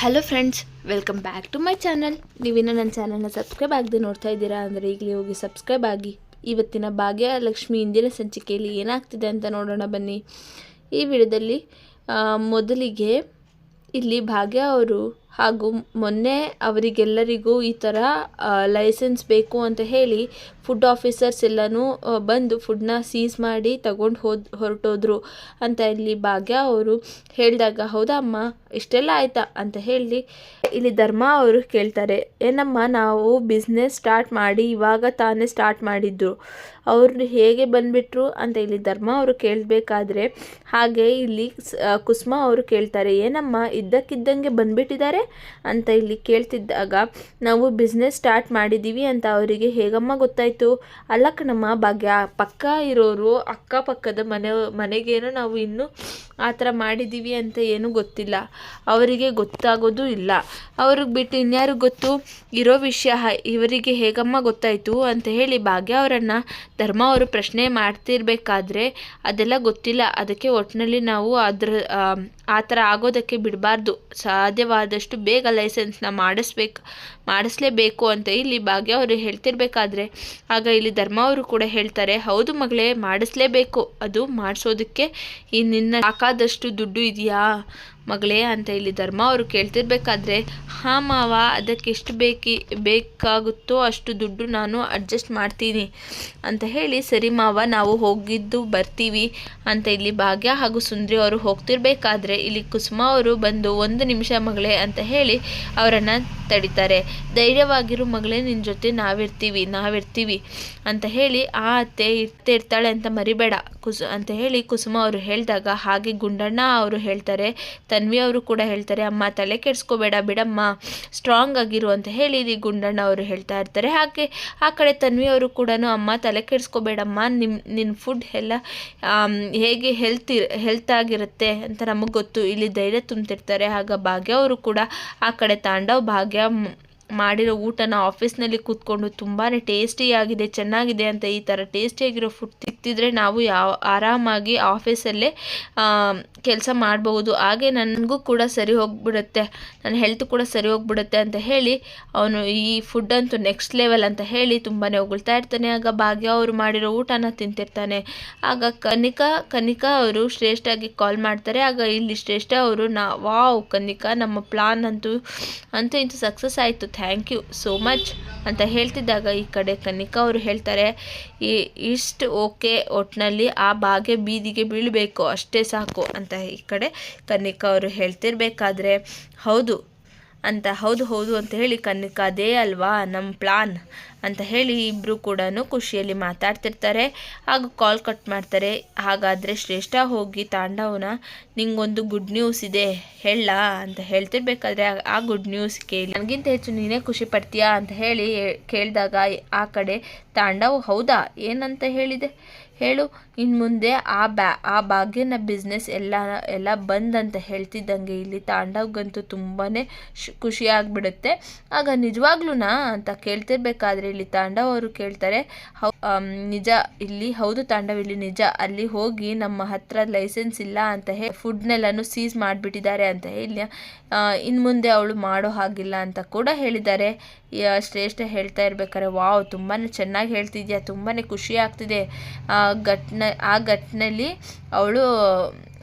Hello friends welcome back to my channel ನೀವಿನ್ನೂ ನನ್ನ ಚಾನಲ್ನ ಸಬ್ಸ್ಕ್ರೈಬ್ ಆಗದೆ ನೋಡ್ತಾ ಇದ್ದೀರಾ ಅಂದರೆ ಈಗಲೇ ಹೋಗಿ ಸಬ್ಸ್ಕ್ರೈಬ್ ಆಗಿ. ಇವತ್ತಿನ ಭಾಗ್ಯಲಕ್ಷ್ಮಿ ಇಂದಿನ ಸಂಚಿಕೆಯಲ್ಲಿ ಏನಾಗ್ತಿದೆ ಅಂತ ನೋಡೋಣ ಬನ್ನಿ. ಈ ವಿಡಿಯೋದಲ್ಲಿ ಮೊದಲಿಗೆ ಇಲ್ಲಿ ಭಾಗ್ಯ ಅವರು ಹಾಗೂ ಮೊನ್ನೆ ಅವರಿಗೆಲ್ಲರಿಗೂ ಈ ಥರ ಲೈಸೆನ್ಸ್ ಬೇಕು ಅಂತ ಹೇಳಿ ಫುಡ್ ಆಫೀಸರ್ಸ್ ಎಲ್ಲನೂ ಬಂದು ಫುಡ್ನ ಸೀಸ್ ಮಾಡಿ ತಗೊಂಡು ಹೋದ್, ಹೊರಟೋದ್ರು ಅಂತ ಇಲ್ಲಿ ಭಾಗ್ಯ ಅವರು ಹೇಳಿದಾಗ, ಹೌದಾ ಅಮ್ಮ, ಇಷ್ಟೆಲ್ಲ ಆಯ್ತಾ? ಅಂತ ಹೇಳಿ ಇಲ್ಲಿ ಧರ್ಮ ಅವರು ಕೇಳ್ತಾರೆ, ಏನಮ್ಮ, ನಾವು ಬಿಸ್ನೆಸ್ ಸ್ಟಾರ್ಟ್ ಮಾಡಿ, ಇವಾಗ ತಾನೇ ಸ್ಟಾರ್ಟ್ ಮಾಡಿದ್ದು. ಅವ್ರು ಹೇಗೆ ಬಂದ್ಬಿಟ್ರು ಅಂತ ಇಲ್ಲಿ ಧರ್ಮ ಅವರು ಕೇಳಬೇಕಾದ್ರೆ, ಹಾಗೆ ಇಲ್ಲಿ ಕುಸುಮ ಅವರು ಕೇಳ್ತಾರೆ, ಏನಮ್ಮ ಇದ್ದಕ್ಕಿದ್ದಂಗೆ ಬಂದ್ಬಿಟ್ಟಿದ್ದಾರೆ ಅಂತ ಇಲ್ಲಿ ಕೇಳ್ತಿದ್ದಾಗ, ನಾವು ಬಿಸ್ನೆಸ್ ಸ್ಟಾರ್ಟ್ ಮಾಡಿದ್ದೀವಿ ಅಂತ ಅವರಿಗೆ ಹೇಗಮ್ಮ ಗೊತ್ತಾಯಿತು? ಅಲ್ಲ ಕಣಮ್ಮ, ಭಾಗ್ಯ, ಪಕ್ಕ ಇರೋರು ಅಕ್ಕಪಕ್ಕದ ಮನೆ, ಮನೆಗೇನು ನಾವು ಇನ್ನೂ ಆ ಥರ ಮಾಡಿದ್ದೀವಿ ಅಂತ ಏನೂ ಗೊತ್ತಿಲ್ಲ. ಅವರಿಗೆ ಗೊತ್ತಾಗೋದು ಇಲ್ಲ. ಅವ್ರಿಗೆ ಬಿಟ್ಟು ಇನ್ಯಾರು ಗೊತ್ತು? ಇರೋ ವಿಷಯ ಇವರಿಗೆ ಹೇಗಮ್ಮ ಗೊತ್ತಾಯಿತು ಅಂತ ಹೇಳಿ ಭಾಗ್ಯ ಅವರನ್ನು ಧರ್ಮ ಅವರು ಪ್ರಶ್ನೆ ಮಾಡ್ತಿರ್ಬೇಕಾದ್ರೆ ಅದೆಲ್ಲ ಗೊತ್ತಿಲ್ಲ. ಅದಕ್ಕೆ ಒಟ್ಟಿನಲ್ಲಿ ನಾವು ಅದ್ರ ಆ, ಥರ ಆಗೋದಕ್ಕೆ ಬಿಡಬಾರ್ದು. ಸಾಧ್ಯವಾದಷ್ಟು ಬೇಗ ಲೈಸೆನ್ಸ್ನ ಮಾಡಿಸ್ಬೇಕು. ಮಾಡಿಸ್ಲೇಬೇಕು ಅಂತ ಇಲ್ಲಿ ಭಾಗ್ಯ ಅವರು ಹೇಳ್ತಿರ್ಬೇಕಾದ್ರೆ, ಆಗ ಇಲ್ಲಿ ಧರ್ಮ ಅವರು ಕೂಡ ಹೇಳ್ತಾರೆ, ಹೌದು ಮಗಳೇ, ಮಾಡಿಸ್ಲೇಬೇಕು. ಅದು ಮಾಡಿಸೋದಕ್ಕೆ ಈ ನಿನ್ನ ಸಾಕಾದಷ್ಟು ದುಡ್ಡು ಇದೆಯಾ ಮಗಳೇ? ಅಂತ ಇಲ್ಲಿ ಧರ್ಮ ಅವರು ಕೇಳ್ತಿರ್ಬೇಕಾದ್ರೆ, ಹಾಂ ಮಾವ, ಅದಕ್ಕೆ ಎಷ್ಟು ಬೇಕಿ, ಬೇಕಾಗುತ್ತೋ ಅಷ್ಟು ದುಡ್ಡು ನಾನು ಅಡ್ಜಸ್ಟ್ ಮಾಡ್ತೀನಿ. ಅಂತ ಹೇಳಿ, ಸರಿ ಮಾವ, ನಾವು ಹೋಗಿದ್ದು ಬರ್ತೀವಿ. ಅಂತ ಇಲ್ಲಿ ಭಾಗ್ಯ ಹಾಗೂ ಸುಂದ್ರಿ ಅವರು ಹೋಗ್ತಿರ್ಬೇಕಾದ್ರೆ, ಇಲ್ಲಿ ಕುಸುಮ ಅವರು ಬಂದು, ಒಂದು ನಿಮಿಷ ಮಗಳೇ, ಅಂತ ಹೇಳಿ ಅವರನ್ನು ತಡಿತಾರೆ. ಧೈರ್ಯವಾಗಿರು ಮಗಳೇ ನಿನ್ನ ಜೊತೆ ನಾವಿರ್ತೀವಿ ನಾವಿರ್ತೀವಿ ಅಂತ ಹೇಳಿ ಆ ಅತ್ತೆ ಇರ್ತೇ ಇರ್ತಾಳೆ ಅಂತ ಮರಿಬೇಡ. ಕುಸು ಅಂತ ಹೇಳಿ ಕುಸುಮ ಅವರು ಹೇಳಿದಾಗ ಹಾಗೆ ಗುಂಡಣ್ಣ ಅವರು ಹೇಳ್ತಾರೆ, ತನ್ವಿ ಅವರು ಕೂಡ ಹೇಳ್ತಾರೆ, ಅಮ್ಮ, ತಲೆ ಕೆಡಿಸ್ಕೋಬೇಡ ಬಿಡಮ್ಮ ಸ್ಟ್ರಾಂಗ್ ಆಗಿರು ಅಂತ ಹೇಳಿ ಇಲ್ಲಿ ಗುಂಡಣ್ಣ ಅವರು ಹೇಳ್ತಾ ಇರ್ತಾರೆ. ಹಾಗೆ ಆ ಕಡೆ ತನ್ವಿ ಅವರು ಕೂಡ ಅಮ್ಮ, ತಲೆ ಕೆಡಿಸ್ಕೋಬೇಡಮ್ಮ ನಿಮ್ಮ ನಿನ್ನ ಫುಡ್ ಎಲ್ಲ ಹೇಗೆ ಹೆಲ್ತ್ ಹೆಲ್ತ್ ಆಗಿರುತ್ತೆ ಅಂತ ನಮಗೆ ಗೊತ್ತು. ಇಲ್ಲಿ ಧೈರ್ಯ ತುಂಬ್ತಿರ್ತಾರೆ. ಆಗ ಭಾಗ್ಯ ಅವರು ಕೂಡ ಆ ಕಡೆ ತಾಂಡವ್, ಭಾಗ್ಯ ಮಾಡಿರೋ ಊಟನ ಆಫೀಸ್ನಲ್ಲಿ ಕೂತ್ಕೊಂಡು ತುಂಬಾ ಟೇಸ್ಟಿಯಾಗಿದೆ, ಚೆನ್ನಾಗಿದೆ ಅಂತ ಈ ಥರ ಟೇಸ್ಟಿಯಾಗಿರೋ ಫುಡ್ ತಿಕ್ತಿದ್ರೆ ನಾವು ಯಾವ, ಆರಾಮಾಗಿ ಆಫೀಸಲ್ಲೇ ಕೆಲಸ ಮಾಡಬಹುದು. ಹಾಗೆ ನನಗೂ ಕೂಡ ಸರಿ ಹೋಗ್ಬಿಡುತ್ತೆ, ನನ್ನ ಹೆಲ್ತ್ ಕೂಡ ಸರಿ ಹೋಗ್ಬಿಡುತ್ತೆ ಅಂತ ಹೇಳಿ ಅವನು ಈ ಫುಡ್ ಅಂತೂ ನೆಕ್ಸ್ಟ್ ಲೆವೆಲ್ ಅಂತ ಹೇಳಿ ತುಂಬಾ ಹೊಗಳ್ತಾ ಇರ್ತಾನೆ. ಆಗ ಭಾಗ್ಯ ಅವರು ಮಾಡಿರೋ ಊಟನ ತಿಂತಿರ್ತಾನೆ. ಆಗ ಕನಿಕಾ ಕನಿಕಾ ಅವರು ಶ್ರೇಷ್ಠಾಗಿ ಕಾಲ್ ಮಾಡ್ತಾರೆ. ಆಗ ಇಲ್ಲಿ ಶ್ರೇಷ್ಠ ಅವರು ನಾ, ವಾವ್ ಕನಿಕಾ, ನಮ್ಮ ಪ್ಲಾನ್ ಅಂತೂ ಅಂತೂ ಇಂತೂ ಸಕ್ಸಸ್ ಆಯಿತು. ಥ್ಯಾಂಕ್ ಯು ಸೋ ಮಚ್ ಅಂತ ಹೇಳ್ತಿದ್ದಾಗ ಈ ಕಡೆ ಕನಿಕಾ ಅವರು ಹೇಳ್ತಾರೆ, ಈ ಇಷ್ಟು ಓಕೆ ಒಟ್ಟಿನಲ್ಲಿ ಆ ಬಾಗೆ ಬೀದಿಗೆ ಬೀಳಬೇಕು, ಅಷ್ಟೇ ಸಾಕು ಅಂತ ಈ ಕಡೆ ಕನಿಕಾ ಅವರು ಹೇಳ್ತಿರ್ಬೇಕಾದ್ರೆ, ಹೌದು ಅಂತ, ಹೌದು ಹೌದು ಅಂತ ಹೇಳಿ ಕನಕ ಅದೇ ಅಲ್ವಾ ನಮ್ಮ ಪ್ಲಾನ್ ಅಂತ ಹೇಳಿ ಇಬ್ಬರು ಕೂಡ ಖುಷಿಯಲ್ಲಿ ಮಾತಾಡ್ತಿರ್ತಾರೆ. ಹಾಗೂ ಕಾಲ್ ಕಟ್ ಮಾಡ್ತಾರೆ. ಹಾಗಾದರೆ ಶ್ರೇಷ್ಠ ಹೋಗಿ ತಾಂಡವನ, ನಿಂಗೊಂದು ಗುಡ್ ನ್ಯೂಸ್ ಇದೆ, ಹೇಳ ಅಂತ ಹೇಳ್ತಿರ್ಬೇಕಾದ್ರೆ ಆ- ಗುಡ್ ನ್ಯೂಸ್ ಕೇಳಿ, ನನಗಿಂತ ಹೆಚ್ಚು ನೀನೇ ಖುಷಿ ಪಡ್ತೀಯಾ? ಅಂತ ಹೇಳಿ ಕೇಳಿದಾಗ ಆ ಕಡೆ, ತಾಂಡವ್, ಹೌದಾ? ಏನಂತ ಹೇಳಿದೆ? ಹೇಳು ಇನ್ನು ಮುಂದೆ ಆ ಬ್ಯಾ, ಆ ಭಾಗ್ಯನ ಬಿಸ್ನೆಸ್ ಎಲ್ಲ ಎಲ್ಲ ಬಂದ್ ಅಂತ ಹೇಳ್ತಿದ್ದಂಗೆ ಇಲ್ಲಿ ತಾಂಡವ್ಗಂತೂ ತುಂಬಾ ಖುಷಿ ಆಗಿಬಿಡುತ್ತೆ ಆಗ ನಿಜವಾಗ್ಲೂನಾ ಅಂತ ಕೇಳ್ತಿರ್ಬೇಕಾದ್ರೆ ಇಲ್ಲಿ ತಾಂಡವ್ ಅವರು ಕೇಳ್ತಾರೆ, ಹೌ ನಿಜ ಇಲ್ಲಿ, ಹೌದು ತಾಂಡವ್ ಇಲ್ಲಿ ನಿಜ, ಅಲ್ಲಿ ಹೋಗಿ ನಮ್ಮ ಹತ್ರ ಲೈಸೆನ್ಸ್ ಇಲ್ಲ ಅಂತ ಹೇಳಿ ಫುಡ್ನೆಲ್ಲನೂ ಸೀಸ್ ಮಾಡಿಬಿಟ್ಟಿದ್ದಾರೆ ಅಂತ ಹೇಳಿ ಇನ್ನು ಮುಂದೆ ಅವಳು ಮಾಡೋ ಹಾಗಿಲ್ಲ ಅಂತ ಕೂಡ ಹೇಳಿದ್ದಾರೆ. ಶ್ರೇಷ್ಠ ಹೇಳ್ತಾ ಇರ್ಬೇಕಾದ್ರೆ, ವಾವ್ ತುಂಬಾ ಚೆನ್ನಾಗಿ ಹೇಳ್ತಿದ್ಯಾ ತುಂಬಾ ಖುಷಿ ಆಗ್ತಿದೆ. ಆ ಆ ಘಟ್ನಲ್ಲಿ ಅವಳು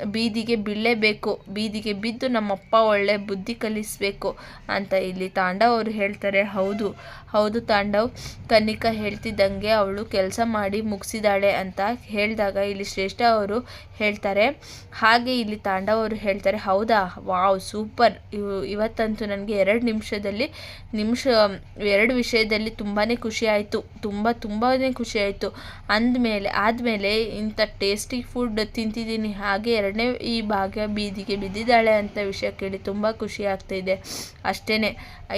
ಬೀದಿಗೆ ಬೀಳಲೇಬೇಕು ಬೀದಿಗೆ ಬಿದ್ದು ನಮ್ಮಪ್ಪ ಒಳ್ಳೆ ಬುದ್ಧಿ ಕಲಿಸಬೇಕು ಅಂತ ಇಲ್ಲಿ ತಾಂಡವ್ ಅವರು ಹೇಳ್ತಾರೆ. ಹೌದು ಹೌದು ತಾಂಡವ್. ಕನಿಕಾ ಹೇಳ್ತಿದ್ದಂಗೆ ಅವಳು ಕೆಲಸ ಮಾಡಿ ಮುಗಿಸಿದಾಳೆ ಅಂತ ಹೇಳಿದಾಗ ಇಲ್ಲಿ ಶ್ರೇಷ್ಠ ಅವರು ಹೇಳ್ತಾರೆ. ಹಾಗೆ ಇಲ್ಲಿ ತಾಂಡವ್ ಅವರು ಹೇಳ್ತಾರೆ, ಹೌದಾ? Wow, super. ಇವ್, ಇವತ್ತಂತೂ ನನಗೆ ಎರಡು ನಿಮಿಷದಲ್ಲಿ, ನಿಮಿಷ, ಎರಡು ವಿಷಯದಲ್ಲಿ ತುಂಬಾ ಖುಷಿ ಆಯಿತು. ತುಂಬ ತುಂಬಾ ಖುಷಿ ಆಯಿತು. ಅಂದಮೇಲೆ, ಆದಮೇಲೆ ಇಂಥ ಟೇಸ್ಟಿ ಫುಡ್ ತಿಂತಿದ್ದೀನಿ. ಹಾಗೆ ಎರಡನೇ ಈ ಭಾಗ್ಯ ಬೀದಿಗೆ ಬಿದ್ದಿದ್ದಾಳೆ ಅಂತ ವಿಷಯ ಕೇಳಿ ತುಂಬ ಖುಷಿ ಆಗ್ತಾಯಿದೆ ಅಷ್ಟೇ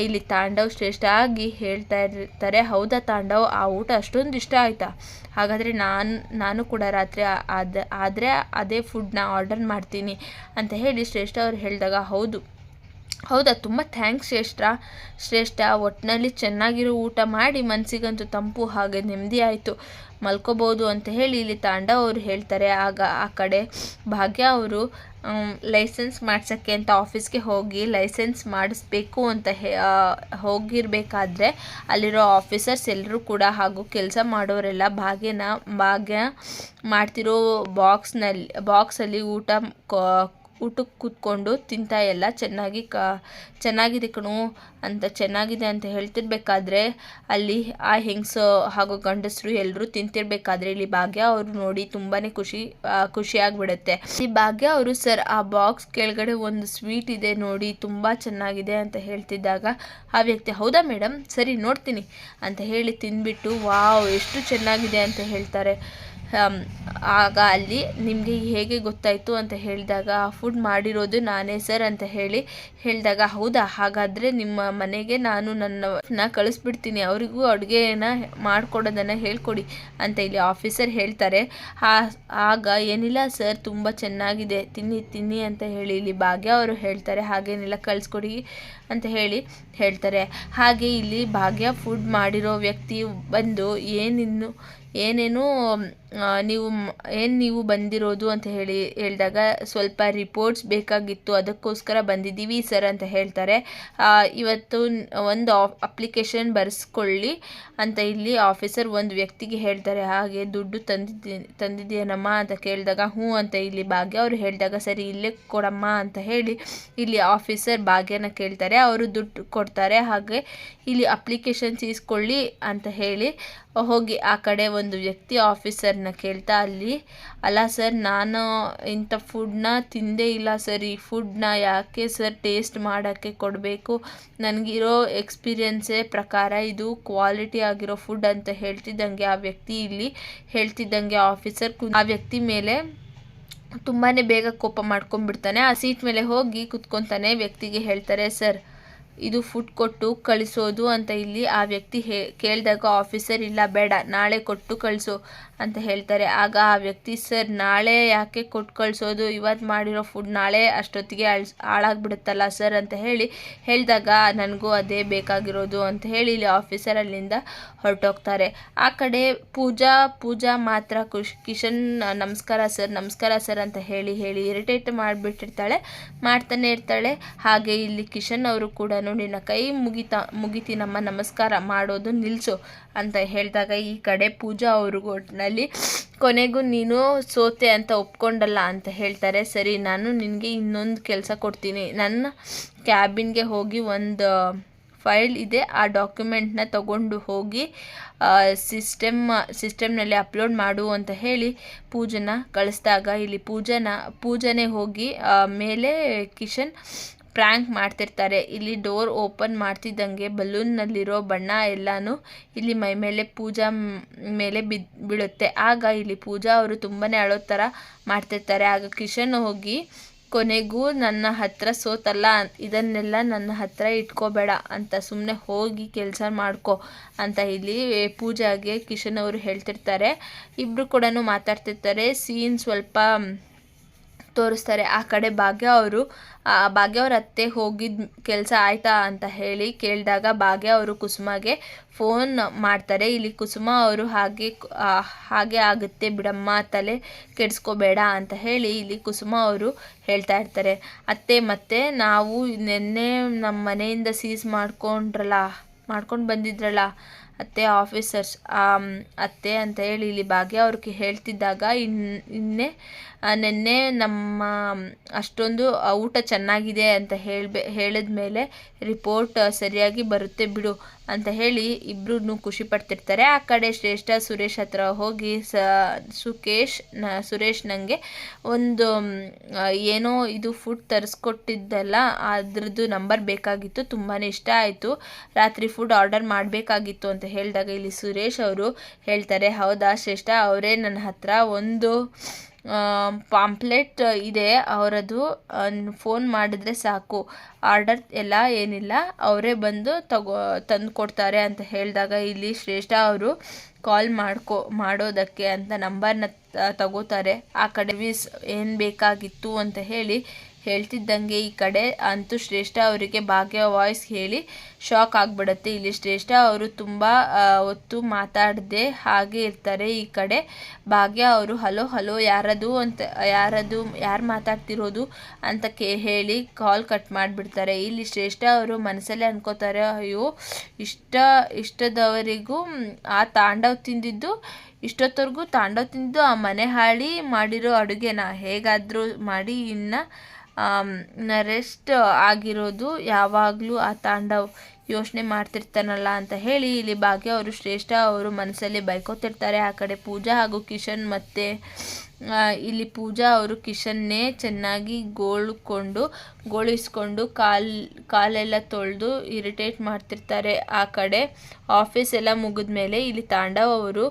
ಇಲ್ಲಿ ತಾಂಡವ್ ಶ್ರೇಷ್ಠ ಆಗಿ ಹೇಳ್ತಾ ಇರ್ತಾರೆ. ಹೌದಾ ತಾಂಡವ್? ಆ ಊಟ ಅಷ್ಟೊಂದು ಇಷ್ಟ ಆಯಿತಾ? ಹಾಗಾದರೆ ನಾನು ನಾನು ಕೂಡ ರಾತ್ರಿ ಅದ ಆದರೆ ಅದೇ ಫುಡ್ನ ಆರ್ಡರ್ ಮಾಡ್ತೀನಿ ಅಂತ ಹೇಳಿ ಶ್ರೇಷ್ಠ ಅವ್ರು ಹೇಳಿದಾಗ, ಹೌದು. ಹೌದಾ, ತುಂಬ ಥ್ಯಾಂಕ್ಸ್ ಶ್ರೇಷ್ಠ. ಶ್ರೇಷ್ಠ ಒಟ್ಟಿನಲ್ಲಿ ಚೆನ್ನಾಗಿರೋ ಊಟ ಮಾಡಿ ಮನಸ್ಸಿಗಂತೂ ತಂಪು ಹಾಗೆ ನೆಮ್ಮದಿ ಆಯಿತು. ಮಲ್ಕೋಬೋದು ಅಂತ ಹೇಳಿ ಇಲ್ಲಿ ತಾಂಡ ಅವರು ಹೇಳ್ತಾರೆ. ಆಗ ಆ ಕಡೆ ಭಾಗ್ಯ ಅವರು ಲೈಸೆನ್ಸ್ ಮಾಡ್ಸೋಕ್ಕೆ ಅಂತ ಆಫೀಸ್ಗೆ ಹೋಗಿ ಲೈಸೆನ್ಸ್ ಮಾಡಿಸ್ಬೇಕು ಅಂತ ಹೇ ಹೋಗಿರಬೇಕಾದ್ರೆ ಅಲ್ಲಿರೋ ಆಫೀಸರ್ಸ್ ಎಲ್ಲರೂ ಕೂಡ ಹಾಗೂ ಕೆಲಸ ಮಾಡೋರೆಲ್ಲ ಭಾಗ್ಯನ, ಭಾಗ್ಯ ಮಾಡ್ತಿರೋ ಬಾಕ್ಸ್ನಲ್ಲಿ ಬಾಕ್ಸಲ್ಲಿ ಊಟ ಊಟಕ್ಕೆ ಕೂತ್ಕೊಂಡು ತಿಂತಾ ಎಲ್ಲ ಚೆನ್ನಾಗಿ ಕ, ಚೆನ್ನಾಗಿದೆ ಕಣು ಅಂತ, ಚೆನ್ನಾಗಿದೆ ಅಂತ ಹೇಳ್ತಿರ್ಬೇಕಾದ್ರೆ ಅಲ್ಲಿ ಆ ಹೆಂಗಸು ಹಾಗೂ ಗಂಡಸರು ಎಲ್ಲರೂ ತಿಂತಿರ್ಬೇಕಾದ್ರೆ ಇಲ್ಲಿ ಭಾಗ್ಯ ಅವರು ನೋಡಿ ತುಂಬಾ ಖುಷಿ ಖುಷಿಯಾಗ್ಬಿಡುತ್ತೆ ಈ ಭಾಗ್ಯ ಅವರು, ಸರ್, ಆ ಬಾಕ್ಸ್ ಕೆಳಗಡೆ ಒಂದು ಸ್ವೀಟ್ ಇದೆ ನೋಡಿ, ತುಂಬ ಚೆನ್ನಾಗಿದೆ ಅಂತ ಹೇಳ್ತಿದ್ದಾಗ ಆ ವ್ಯಕ್ತಿ, ಹೌದಾ ಮೇಡಮ್ ಸರಿ, ನೋಡ್ತೀನಿ ಅಂತ ಹೇಳಿ ತಿಂದ್ಬಿಟ್ಟು, ವಾವ್, ಎಷ್ಟು ಚೆನ್ನಾಗಿದೆ ಅಂತ ಹೇಳ್ತಾರೆ. ಆಗ ಅಲ್ಲಿ ನಿಮಗೆ ಹೇಗೆ ಗೊತ್ತಾಯಿತು ಅಂತ ಹೇಳಿದಾಗ, ಆ ಫುಡ್ ಮಾಡಿರೋದು ನಾನೇ ಸರ್ ಅಂತ ಹೇಳಿ ಹೇಳಿದಾಗ, ಹೌದಾ? ಹಾಗಾದರೆ ನಿಮ್ಮ ಮನೆಗೆ ನಾನು ನನ್ನ ಕಳಿಸ್ಬಿಡ್ತೀನಿ. ಅವರಿಗೂ ಅಡುಗೆನ ಮಾಡಿಕೊಡೋದನ್ನು ಹೇಳ್ಕೊಡಿ ಅಂತ ಇಲ್ಲಿ ಆಫೀಸರ್ ಹೇಳ್ತಾರೆ. ಆಗ, ಏನಿಲ್ಲ ಸರ್ ತುಂಬ ಚೆನ್ನಾಗಿದೆ. ತಿನ್ನಿ ತಿನ್ನಿ ಅಂತ ಹೇಳಿ ಇಲ್ಲಿ ಭಾಗ್ಯ ಅವರು ಹೇಳ್ತಾರೆ. ಹಾಗೇನಿಲ್ಲ, ಕಳಿಸ್ಕೊಡಿ ಅಂತ ಹೇಳಿ ಹೇಳ್ತಾರೆ. ಹಾಗೆ ಇಲ್ಲಿ ಭಾಗ್ಯ ಫುಡ್ ಮಾಡಿರೋ ವ್ಯಕ್ತಿ ಬಂದು ಏನಿನ್ನು ಏನೇನು ನೀವು ಏನು ನೀವು ಬಂದಿರೋದು ಅಂತ ಹೇಳಿ, ಹೇಳಿದಾಗ ಸ್ವಲ್ಪ ರಿಪೋರ್ಟ್ಸ್ ಬೇಕಾಗಿತ್ತು, ಅದಕ್ಕೋಸ್ಕರ ಬಂದಿದ್ದೀವಿ ಸರ್ ಅಂತ ಹೇಳ್ತಾರೆ. ಇವತ್ತು ಒಂದು ಅಪ್ಲಿಕೇಶನ್ ಬರೆಸ್ಕೊಳ್ಳಿ ಅಂತ ಇಲ್ಲಿ ಆಫೀಸರ್ ಒಂದು ವ್ಯಕ್ತಿಗೆ ಹೇಳ್ತಾರೆ. ಹಾಗೆ ದುಡ್ಡು ತಂದಿದ್ದೀನಿ ತಂದಿದ್ದೀನಮ್ಮ ಅಂತ ಕೇಳಿದಾಗ, ಹ್ಞೂ ಅಂತ ಇಲ್ಲಿ ಭಾಗ್ಯ ಅವರು ಹೇಳಿದಾಗ, ಸರಿ, ಇಲ್ಲೇ ಕೊಡಮ್ಮ ಅಂತ ಹೇಳಿ ಇಲ್ಲಿ ಆಫೀಸರ್ ಭಾಗ್ಯನ ಕೇಳ್ತಾರೆ. ಅವರು ದುಡ್ಡು ಕೊಡ್ತಾರೆ. ಹಾಗೆ ಇಲ್ಲಿ ಅಪ್ಲಿಕೇಶನ್ಸ್ ಇಸ್ಕೊಳ್ಳಿ ಅಂತ ಹೇಳಿ ಹೋಗಿ ಆ ಕಡೆ ಒಂದು ವ್ಯಕ್ತಿ ಆಫೀಸರ್ನ ಕೇಳ್ತಾ ಅಲ್ಲಿ, ಅಲ್ಲ ಸರ್ ನಾನು ಇಂಥ ಫುಡ್ನ ತಿಂದೇ ಇಲ್ಲ ಸರ್ ಈ ಫುಡ್ನ ಯಾಕೆ ಸರ್ ಟೇಸ್ಟ್ ಮಾಡೋಕ್ಕೆ ಕೊಡಬೇಕು? ನನಗಿರೋ ಎಕ್ಸ್ಪೀರಿಯನ್ಸೇ ಪ್ರಕಾರ ಇದು ಕ್ವಾಲಿಟಿ ಆಗಿರೋ ಫುಡ್ ಅಂತ ಹೇಳ್ತಿದ್ದಂಗೆ ಆ ವ್ಯಕ್ತಿ ಇಲ್ಲಿ ಹೇಳ್ತಿದ್ದಂಗೆ ಆಫೀಸರ್ ಆ ವ್ಯಕ್ತಿ ಮೇಲೆ ತುಂಬಾ ಬೇಗ ಕೋಪ ಮಾಡ್ಕೊಂಡ್ಬಿಡ್ತಾನೆ. ಆ ಸೀಟ್ ಮೇಲೆ ಹೋಗಿ ಕುತ್ಕೊತಾನೆ ವ್ಯಕ್ತಿಗೆ ಹೇಳ್ತಾರೆ ಸರ್ ಇದು ಫುಡ್ ಕೊಟ್ಟು ಕಳಿಸೋದು ಅಂತ ಇಲ್ಲಿ ಆ ವ್ಯಕ್ತಿ ಹೇ ಕೇಳಿದಾಗ, ಆಫೀಸರ್ ಇಲ್ಲ, ಬೇಡ, ನಾಳೆ ಕೊಟ್ಟು ಕಳಿಸು. ಅಂತ ಹೇಳ್ತಾರೆ. ಆಗ ಆ ವ್ಯಕ್ತಿ, ಸರ್, ನಾಳೆ ಯಾಕೆ ಕೊಟ್ಟು ಕಳಿಸೋದು? ಇವತ್ತು ಮಾಡಿರೋ ಫುಡ್ ನಾಳೆ ಅಷ್ಟೊತ್ತಿಗೆ ಅಳ್ ಹಾಳಾಗ್ಬಿಡುತ್ತಲ್ಲ ಸರ್ ಅಂತ ಹೇಳಿ, ಹೇಳಿದಾಗ, ನನಗೂ ಅದೇ ಬೇಕಾಗಿರೋದು ಅಂತ ಹೇಳಿ ಇಲ್ಲಿ ಆಫೀಸರ್ ಅಲ್ಲಿಂದ ಹೊರಟೋಗ್ತಾರೆ. ಆ ಕಡೆ ಪೂಜಾ ಪೂಜಾ ಮಾತ್ರ ಕುಶ್, ಕಿಶನ್, ನಮಸ್ಕಾರ ಸರ್ ನಮಸ್ಕಾರ ಸರ್ ಅಂತ ಹೇಳಿ ಹೇಳಿ ಇರಿಟೇಟ್ ಮಾಡಿಬಿಟ್ಟಿರ್ತಾಳೆ, ಮಾಡ್ತಾನೆ ಇರ್ತಾಳೆ. ಹಾಗೆ ಇಲ್ಲಿ ಕಿಶನ್ ಅವರು ಕೂಡ ನೋಡಿ ನಿನ್ನ ಕೈ ಮುಗಿತಾ ನಮ್ಮ ನಮಸ್ಕಾರ ಮಾಡೋದು ನಿಲ್ಲಿಸು ಅಂತ ಹೇಳಿದಾಗ ಈ ಕಡೆ ಪೂಜಾ ಅವ್ರಿಗೂ ಒಟ್ಟಿನಲ್ಲಿ ಕೊನೆಗೂ ನೀನು ಸೋತೆ ಅಂತ ಒಪ್ಕೊಂಡಲ್ಲ ಅಂತ ಹೇಳ್ತಾರೆ. ಸರಿ, ನಾನು ನಿನಗೆ ಇನ್ನೊಂದು ಕೆಲಸ ಕೊಡ್ತೀನಿ. ನನ್ನ ಕ್ಯಾಬಿನ್ಗೆ ಹೋಗಿ ಒಂದು ಫೈಲ್ ಇದೆ. ಆ ಡಾಕ್ಯುಮೆಂಟ್ನ ತಗೊಂಡು ಹೋಗಿ ಸಿಸ್ಟಮ್, ಸಿಸ್ಟಮ್ನಲ್ಲಿ ಅಪ್ಲೋಡ್ ಮಾಡು ಅಂತ ಹೇಳಿ ಪೂಜನ ಕಳಿಸ್ದಾಗ, ಇಲ್ಲಿ ಪೂಜನ, ಪೂಜನೆ ಹೋಗಿ ಮೇಲೆ ಕಿಶನ್ ಪ್ರ್ಯಾಂಕ್ ಮಾಡ್ತಿರ್ತಾರೆ. ಇಲ್ಲಿ ಡೋರ್ ಓಪನ್ ಮಾಡ್ತಿದ್ದಂಗೆ ಬಲೂನ್ನಲ್ಲಿರೋ ಬಣ್ಣ ಎಲ್ಲನೂ ಇಲ್ಲಿ ಮೈ ಮೇಲೆ ಪೂಜಾ ಮೇಲೆ ಬೀಳುತ್ತೆ. ಆಗ ಇಲ್ಲಿ ಪೂಜಾ ಅವರು ತುಂಬಾ ಅಳೋ ಥರ ಮಾಡ್ತಿರ್ತಾರೆ. ಆಗ ಕಿಶನ್ ಹೋಗಿ, ಕೊನೆಗೂ ನನ್ನ ಹತ್ರ ಸೋತಲ್ಲ, ಇದನ್ನೆಲ್ಲ ನನ್ನ ಹತ್ರ ಇಟ್ಕೋಬೇಡ ಅಂತ ಸುಮ್ಮನೆ ಹೋಗಿ ಕೆಲಸ ಮಾಡ್ಕೊ ಅಂತ ಇಲ್ಲಿ ಪೂಜಾಗೆ ಕಿಶನ್ ಅವರು ಹೇಳ್ತಿರ್ತಾರೆ. ಇಬ್ಬರು ಕೂಡ ಮಾತಾಡ್ತಿರ್ತಾರೆ. ಸೀನ್ ಸ್ವಲ್ಪ ತೋರಿಸ್ತಾರೆ, ಆ ಕಡೆ ಭಾಗ್ಯ ಅವರು ಭಾಗ್ಯ ಅವ್ರ ಅತ್ತೆ ಹೋಗಿದ್ದ ಕೆಲಸ ಆಯ್ತಾ ಅಂತ ಹೇಳಿ ಕೇಳಿದಾಗ ಭಾಗ್ಯ ಅವರು ಕುಸುಮಗೆ ಫೋನ್ ಮಾಡ್ತಾರೆ. ಇಲ್ಲಿ ಕುಸುಮ ಅವರು ಹಾಗೆ ಹಾಗೆ ಆಗುತ್ತೆ ಬಿಡಮ್ಮ, ತಲೆ ಕೆಡಿಸ್ಕೋಬೇಡ ಅಂತ ಹೇಳಿ ಇಲ್ಲಿ ಕುಸುಮ ಅವರು ಹೇಳ್ತಾ ಇರ್ತಾರೆ. ಅತ್ತೆ, ಮತ್ತೆ ನಾವು ನಿನ್ನೆ ನಮ್ಮ ಮನೆಯಿಂದ ಸೀಸ್ ಮಾಡ್ಕೊಂಡ್ರಲ್ಲ, ಮಾಡ್ಕೊಂಡು ಬಂದಿದ್ರಲ್ಲ ಅತ್ತೆ ಆಫೀಸರ್ಸ್ ಅತ್ತೆ ಅಂತ ಹೇಳಿ ಇಲ್ಲಿ ಭಾಗ್ಯ ಅವ್ರಿಗೆ ಹೇಳ್ತಿದ್ದಾಗ ಇನ್, ಇನ್ನೇ ನೆನ್ನೆ ನಮ್ಮ, ಅಷ್ಟೊಂದು ಊಟ ಚೆನ್ನಾಗಿದೆ ಅಂತ ಹೇಳ್ಬೆ ಹೇಳಿದ ಮೇಲೆ ರಿಪೋರ್ಟ್ ಸರಿಯಾಗಿ ಬರುತ್ತೆ ಬಿಡು. ಅಂತ ಹೇಳಿ ಇಬ್ಬರೂ ಖುಷಿ ಪಡ್ತಿರ್ತಾರೆ. ಆ ಕಡೆ ಶ್ರೇಷ್ಠ ಸುರೇಶ್ ಹತ್ರ ಹೋಗಿ ಸ, ಸುಕೇಶ್ನ, ಸುರೇಶ್ ನನಗೆ ಒಂದು ಏನೋ ಇದು ಫುಡ್ ತರಿಸ್ಕೊಟ್ಟಿದ್ದಲ್ಲ, ಅದ್ರದ್ದು ನಂಬರ್ ಬೇಕಾಗಿತ್ತು ತುಂಬಾ ಇಷ್ಟ ಆಯಿತು. ರಾತ್ರಿ ಫುಡ್ ಆರ್ಡರ್ ಮಾಡಬೇಕಾಗಿತ್ತು ಅಂತ ಹೇಳಿದಾಗ ಇಲ್ಲಿ ಸುರೇಶ್ ಅವರು ಹೇಳ್ತಾರೆ, ಹೌದಾ ಶ್ರೇಷ್ಠ, ಅವರೇ ನನ್ನ ಹತ್ರ ಒಂದು ಪಾಂಪ್ಲೆಟ್ ಇದೆ. ಅವರದು ಫೋನ್ ಮಾಡಿದ್ರೆ ಸಾಕು. ಆರ್ಡರ್ ಎಲ್ಲ ಏನಿಲ್ಲ. ಅವರೇ ಬಂದು ತಗೋ, ತಂದು ಕೊಡ್ತಾರೆ ಅಂತ ಹೇಳಿದಾಗ ಇಲ್ಲಿ ಶ್ರೇಷ್ಠ ಅವರು ಕಾಲ್ ಮಾಡ್ಕೊ, ಮಾಡೋದಕ್ಕೆ ಅಂತ ನಂಬರ್ನ ತಗೋತಾರೆ. ಆ ಕಡೆ ಏನು ಬೇಕಾಗಿತ್ತು ಅಂತ ಹೇಳಿ ಹೇಳ್ತಿದ್ದಂಗೆ ಈ ಕಡೆ ಅಂತೂ ಶ್ರೇಷ್ಠ ಅವರಿಗೆ ಭಾಗ್ಯ ವಾಯ್ಸ್ ಹೇಳಿ ಶಾಕ್ ಆಗಿಬಿಡುತ್ತೆ. ಇಲ್ಲಿ ಶ್ರೇಷ್ಠ ಅವರು ತುಂಬ ಹೊತ್ತು ಮಾತಾಡದೆ ಹಾಗೆ ಇರ್ತಾರೆ. ಈ ಕಡೆ ಭಾಗ್ಯ ಅವರು, ಹಲೋ ಹಲೋ, ಯಾರದು ಅಂತ, ಯಾರದು, ಯಾರು ಮಾತಾಡ್ತಿರೋದು ಅಂತ ಕೇ, ಹೇಳಿ ಕಾಲ್ ಕಟ್ ಮಾಡಿಬಿಡ್ತಾರೆ. ಇಲ್ಲಿ ಶ್ರೇಷ್ಠ ಅವರು ಮನಸ್ಸಲ್ಲೇ ಅನ್ಕೋತಾರೆ, ಅಯ್ಯೋ, ಇಷ್ಟ, ಇಷ್ಟದವರಿಗೂ, ಆ ತಾಂಡವ್ ತಿಂದಿದ್ದು, ಇಷ್ಟೊತ್ತವರೆಗೂ ತಾಂಡವ್ ತಿಂದು ಆ ಮನೆ ಹಾಳಿ ಮಾಡಿರೋ ಅಡುಗೆನ? ಹೇಗಾದರೂ ಮಾಡಿ, ಇನ್ನು ರೆಸ್ಟ್ ಆಗಿರೋದು ಯಾವಾಗಲೂ ಆ ತಾಂಡವ್ ಯೋಚನೆ ಮಾಡ್ತಿರ್ತಾನಲ್ಲ ಅಂತ ಹೇಳಿ ಇಲ್ಲಿ ಭಾಗ್ಯ ಅವರು ಶ್ರೇಷ್ಠ ಅವರು ಮನಸ್ಸಲ್ಲಿ ಬೈಕೋತಿರ್ತಾರೆ. ಆ ಕಡೆ ಪೂಜಾ ಹಾಗೂ ಕಿಶನ್ ಮತ್ತು ಇಲ್ಲಿ ಪೂಜಾ ಅವರು ಕಿಶನ್ನೇ ಚೆನ್ನಾಗಿ ಗೋಳ್ಕೊಂಡು, ಗೋಳಿಸ್ಕೊಂಡು ಕಾಲ್, ಕಾಲೆಲ್ಲ ತೊಳೆದು ಇರಿಟೇಟ್ ಮಾಡ್ತಿರ್ತಾರೆ. ಆ ಕಡೆ ಆಫೀಸ್ ಎಲ್ಲ ಮುಗಿದ ಮೇಲೆ ಇಲ್ಲಿ ತಾಂಡವ್ ಅವರು,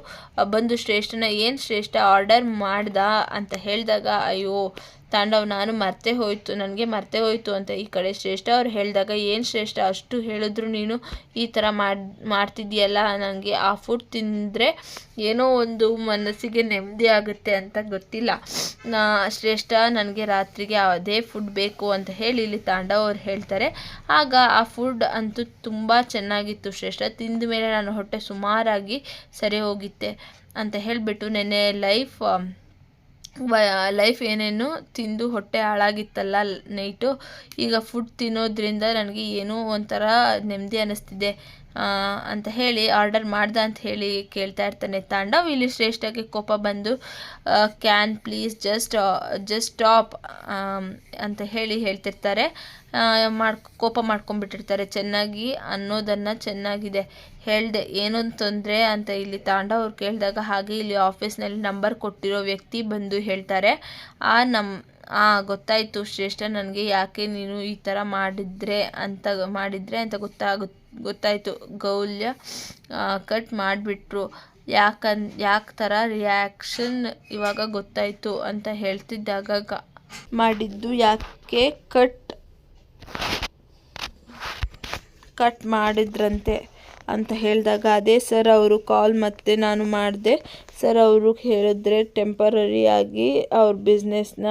ಬಂದು ಶ್ರೇಷ್ಠನ ಏನು ಶ್ರೇಷ್ಠ ಆರ್ಡರ್ ಮಾಡ್ದ? ಅಂತ ಹೇಳಿದಾಗ, ಅಯ್ಯೋ ತಾಂಡವ್, ನಾನು ಮರ್ತೆ ಹೋಯಿತು, ನನಗೆ ಮರ್ತೆ ಹೋಯಿತು ಅಂತ ಈ ಕಡೆ ಶ್ರೇಷ್ಠ ಅವ್ರು ಹೇಳಿದಾಗ ಏನು ಶ್ರೇಷ್ಠ? ಅಷ್ಟು ಹೇಳಿದ್ರು ನೀನು ಈ ಥರ ಮಾಡಿ ಮಾಡ್ತಿದ್ಯಲ್ಲ ನನಗೆ ಆ ಫುಡ್ ತಿಂದರೆ ಏನೋ ಒಂದು ಮನಸ್ಸಿಗೆ ನೆಮ್ಮದಿ ಆಗುತ್ತೆ ಅಂತ ಗೊತ್ತಿಲ್ಲ. ನಾ, ಶ್ರೇಷ್ಠ, ನನಗೆ ರಾತ್ರಿಗೆ ಅದೇ ಫುಡ್ ಬೇಕು ಅಂತ ಹೇಳಿ ಇಲ್ಲಿ ತಾಂಡವ್ ಅವ್ರು ಹೇಳ್ತಾರೆ. ಆಗ ಆ ಫುಡ್ ಅಂತೂ ತುಂಬ ಚೆನ್ನಾಗಿತ್ತು ಶ್ರೇಷ್ಠ. ತಿಂದ ಮೇಲೆ ನಾನು ಹೊಟ್ಟೆ ಸುಮಾರಾಗಿ ಸರಿ ಹೋಗಿತ್ತೆ ಅಂತ ಹೇಳಿಬಿಟ್ಟು ನೆನ್ನೆ ಲೈಫ್ ಲೈಫ್ ಏನೇನು ತಿಂದು ಹೊಟ್ಟೆ ಹಾಳಾಗಿತ್ತಲ್ಲ ನೈಟು ಈಗ ಫುಡ್ ತಿನ್ನೋದ್ರಿಂದ ನನಗೆ ಏನೋ ಒಂಥರ ನೆಮ್ಮದಿ ಅನ್ನಿಸ್ತಿದೆ ಅಂತ ಹೇಳಿ ಆರ್ಡರ್ ಮಾಡ್ದೆ ಅಂತ ಹೇಳಿ ಕೇಳ್ತಾ ಇರ್ತಾನೆ ತಾಂಡವ್ ಇಲ್ಲಿ ಶ್ರೇಷ್ಠಗೆ ಕೋಪ ಬಂದು can please just just stop ಅಂತ ಹೇಳಿ ಹೇಳ್ತಿರ್ತಾರೆ. ಮಾಡ್ ಕೋಪ ಮಾಡ್ಕೊಂಡ್ಬಿಟ್ಟಿರ್ತಾರೆ. ಚೆನ್ನಾಗಿ ಅನ್ನೋದನ್ನು ಚೆನ್ನಾಗಿದೆ. ಹೇಳಿದೆ, ಏನೊಂದು ತೊಂದರೆ? ಅಂತ ಇಲ್ಲಿ ತಾಂಡವ್ ಅವ್ರು ಕೇಳಿದಾಗ ಹಾಗೆ ಇಲ್ಲಿ ಆಫೀಸ್ನಲ್ಲಿ ನಂಬರ್ ಕೊಟ್ಟಿರೋ ವ್ಯಕ್ತಿ ಬಂದು ಹೇಳ್ತಾರೆ. ಆ ನಮ್ಮ ಗೊತ್ತಾಯಿತು ಶ್ರೇಷ್ಠ, ನನಗೆ ಯಾಕೆ ನೀನು ಈ ಥರ ಮಾಡಿದ್ರೆ ಅಂತ, ಮಾಡಿದರೆ ಅಂತ ಗೊತ್ತಾಗ, ಗೊತ್ತಾಯಿತು. ಗೌಲ್ಯ ಕಟ್ ಮಾಡಿಬಿಟ್ರು. ಯಾಕನ್, ಯಾಕೆ ಥರ ರಿಯಾಕ್ಷನ್ ಇವಾಗ ಗೊತ್ತಾಯಿತು ಅಂತ ಹೇಳ್ತಿದ್ದಾಗ ಮಾಡಿದ್ದು ಯಾಕೆ ಕಟ್ ಕಟ್ ಮಾಡಿದ್ರಂತೆ ಅಂತ ಹೇಳಿದಾಗ, ಅದೇ ಸರ್ ಅವರು ಕಾಲ್ ಮತ್ತೆ ನಾನು ಮಾಡಿದೆ. ಸರ್ ಅವರು ಹೇಳಿದ್ರೆ ಟೆಂಪರರಿಯಾಗಿ ಅವ್ರ ಬಿಸ್ನೆಸ್ನ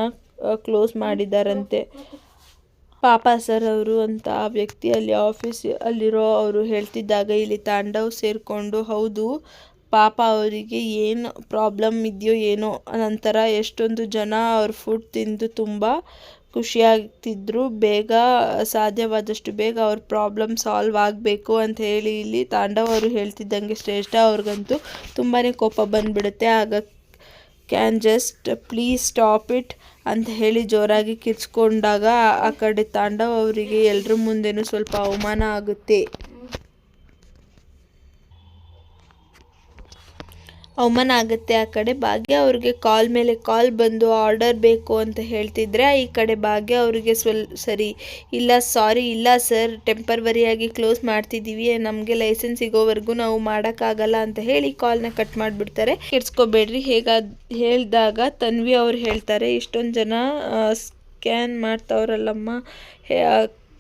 ಕ್ಲೋಸ್ ಮಾಡಿದ್ದಾರಂತೆ. ಪಾಪ ಸರ್ ಅವರು ಅಂತ ಆ ವ್ಯಕ್ತಿ ಅಲ್ಲಿ ಆಫೀಸ್ ಅಲ್ಲಿರೋ ಅವರು ಹೇಳ್ತಿದ್ದಾಗ ಇಲ್ಲಿ ತಾಂಡವ್ ಸೇರಿಕೊಂಡು, ಹೌದು, ಪಾಪ ಅವರಿಗೆ ಏನು ಪ್ರಾಬ್ಲಮ್ ಇದೆಯೋ ಏನೋ. ನಂತರ ಎಷ್ಟೊಂದು ಜನ ಅವ್ರ ಫುಡ್ ತಿಂದು ತುಂಬ ಖುಷಿಯಾಗ್ತಿದ್ರು. ಬೇಗ ಸಾಧ್ಯವಾದಷ್ಟು ಬೇಗ ಅವ್ರ ಪ್ರಾಬ್ಲಮ್ ಸಾಲ್ವ್ ಆಗಬೇಕು ಅಂತ ಹೇಳಿ ಇಲ್ಲಿ ತಾಂಡವ್ ಅವರು ಹೇಳ್ತಿದ್ದಂಗೆ ಶ್ರೇಷ್ಠ ಅವ್ರಿಗಂತೂ ತುಂಬಾ ಕೋಪ ಬಂದುಬಿಡುತ್ತೆ. ಆಗ can just please stop it ಅಂತ ಹೇಳಿ ಜೋರಾಗಿ ಕಿರ್ಚ್ಕೊಂಡಾಗ ಆ ಕಡೆ ತಾಂಡವ್ ಅವರಿಗೆ ಎಲ್ಲರ ಮುಂದೆನೂ ಸ್ವಲ್ಪ ಅವಮಾನ ಆಗುತ್ತೆ. ಅವಮಾನ ಆಗುತ್ತೆ ಆ ಕಡೆ ಭಾಗ್ಯ ಅವ್ರಿಗೆ ಕಾಲ್ ಮೇಲೆ ಕಾಲ್ ಬಂದು ಆರ್ಡರ್ ಬೇಕು ಅಂತ ಹೇಳ್ತಿದ್ರೆ ಈ ಕಡೆ ಭಾಗ್ಯ ಅವರಿಗೆ ಸ್ವಲ್, ಸರಿ, ಇಲ್ಲ, ಸಾರಿ, ಇಲ್ಲ ಸರ್, ಟೆಂಪರ್ವರಿಯಾಗಿ ಕ್ಲೋಸ್ ಮಾಡ್ತಿದ್ದೀವಿ, ನಮಗೆ ಲೈಸೆನ್ಸ್ ಸಿಗೋವರೆಗೂ ನಾವು ಮಾಡೋಕ್ಕಾಗಲ್ಲ ಅಂತ ಹೇಳಿ ಕಾಲ್ನ ಕಟ್ ಮಾಡಿಬಿಡ್ತಾರೆ. ಕೆಡ್ಸ್ಕೋಬೇಡ್ರಿ, ಹೇಗಾದ, ಹೇಳಿದಾಗ ತನ್ವಿ ಅವ್ರು ಹೇಳ್ತಾರೆ, ಇಷ್ಟೊಂದು ಜನ ಸ್ಕ್ಯಾನ್ ಮಾಡ್ತಾವ್ರಲ್ಲಮ್ಮ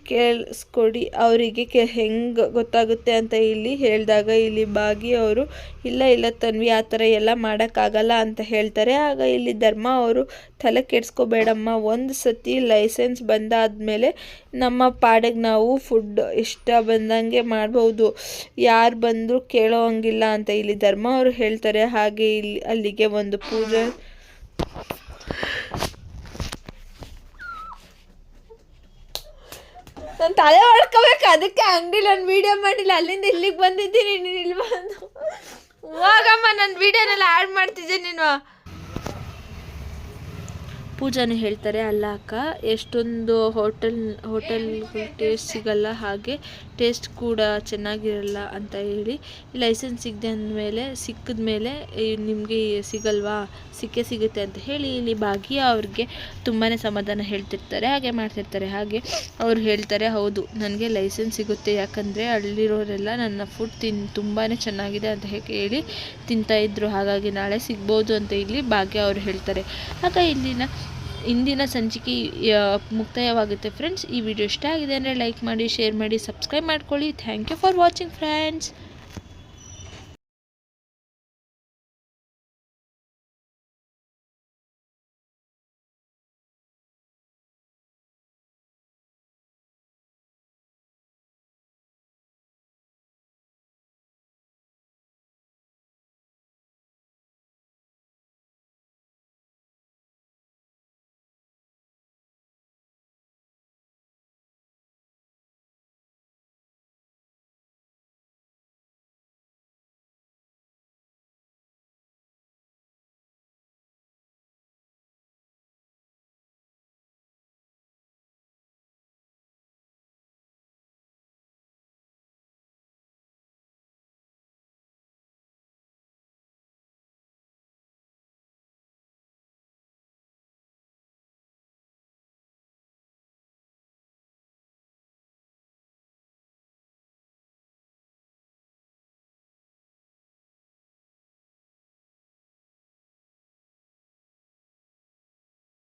ಕೇಳಿಸ್ಕೊಡಿ, ಅವರಿಗೆ ಕೆ, ಹೆಂಗೆ ಗೊತ್ತಾಗುತ್ತೆ ಅಂತ ಇಲ್ಲಿ ಹೇಳಿದಾಗ ಇಲ್ಲಿ ಬಾಗಿ ಅವರು, ಇಲ್ಲ ಇಲ್ಲ ತನ್ವಿ, ಆ ಥರ ಎಲ್ಲ ಮಾಡೋಕ್ಕಾಗಲ್ಲ ಅಂತ ಹೇಳ್ತಾರೆ. ಆಗ ಇಲ್ಲಿ ಧರ್ಮ ಅವರು ತಲೆ ಕೆಡಿಸ್ಕೋಬೇಡಮ್ಮ, ಒಂದು ಸತಿ ಲೈಸೆನ್ಸ್ ಬಂದಾದಮೇಲೆ ನಮ್ಮ ಪಾಡಿಗೆ ನಾವು ಫುಡ್ ಇಷ್ಟ ಬಂದಂಗೆ ಮಾಡ್ಬೋದು. ಯಾರು ಬಂದರೂ ಕೇಳೋ ಅಂತ ಇಲ್ಲಿ ಧರ್ಮ ಅವರು ಹೇಳ್ತಾರೆ. ಹಾಗೆ ಇಲ್ಲಿ ಅಲ್ಲಿಗೆ ಒಂದು ಪೂಜೆ ನಾನು ತಲೆ ಹೊಡ್ಕೋಬೇಕು ಅದಕ್ಕೆ ಅಂಗಡಿಲಿ ನಾನು ವೀಡಿಯೋ ಮಾಡಿಲ್ಲ. ಅಲ್ಲಿಂದ ಇಲ್ಲಿಗೆ ಬಂದಿದ್ದೀನಿ, ನೀನು ಇಲ್ಲಿ ಬಂದು. ಹೋಗಮ್ಮ ನನ್ನ ವೀಡಿಯೋನೆಲ್ಲ ಆ್ಯಡ್ ಮಾಡ್ತಿದ್ದೆ ನೀನು. ಪೂಜಾನು ಹೇಳ್ತಾರೆ, ಅಲ್ಲ ಅಕ್ಕ, ಎಷ್ಟೊಂದು ಹೋಟೆಲ್ ಹೋಟೆಲ್ ಟೇಸ್ಟ್ ಸಿಗಲ್ಲ ಹಾಗೆ ಟೇಸ್ಟ್ ಕೂಡ ಚೆನ್ನಾಗಿರಲ್ಲ ಅಂತ ಹೇಳಿ ಲೈಸೆನ್ಸ್ ಸಿಗದೆ ಅಂದಮೇಲೆ, ಸಿಕ್ಕಿದ ಮೇಲೆ ನಿಮಗೆ ಸಿಗಲ್ವಾ? ಸಿಕ್ಕೇ ಸಿಗುತ್ತೆ ಅಂತ ಹೇಳಿ ಇಲ್ಲಿ ಭಾಗ್ಯ ಅವ್ರಿಗೆ ತುಂಬಾ ಸಮಾಧಾನ ಹೇಳ್ತಿರ್ತಾರೆ, ಹಾಗೆ ಮಾಡ್ತಿರ್ತಾರೆ. ಹಾಗೆ ಅವ್ರು ಹೇಳ್ತಾರೆ, ಹೌದು, ನನಗೆ ಲೈಸೆನ್ಸ್ ಸಿಗುತ್ತೆ. ಯಾಕಂದರೆ ಅಲ್ಲಿರೋರೆಲ್ಲ ನನ್ನ ಫುಡ್ ತಿನ್ ತುಂಬಾ ಚೆನ್ನಾಗಿದೆ ಅಂತ ಹೇಳಿ ತಿಂತಾಯಿದ್ರು ಹಾಗಾಗಿ ನಾಳೆ ಸಿಗ್ಬೋದು ಅಂತ ಇಲ್ಲಿ ಭಾಗ್ಯ ಅವರು ಹೇಳ್ತಾರೆ. ಆಗ ಇಲ್ಲಿನ ಇಂದಿನ ಸಂಚಿಕೆ ಮುಕ್ತಾಯವಾಗುತ್ತೆ ಫ್ರೆಂಡ್ಸ್ ಈ ವಿಡಿಯೋ ಇಷ್ಟ ಆಗಿದೆ ಅಂದರೆ ಲೈಕ್ ಮಾಡಿ ಶೇರ್ ಮಾಡಿ ಸಬ್ಸ್ಕ್ರೈಬ್ ಮಾಡ್ಕೊಳ್ಳಿ. Thank you for watching friends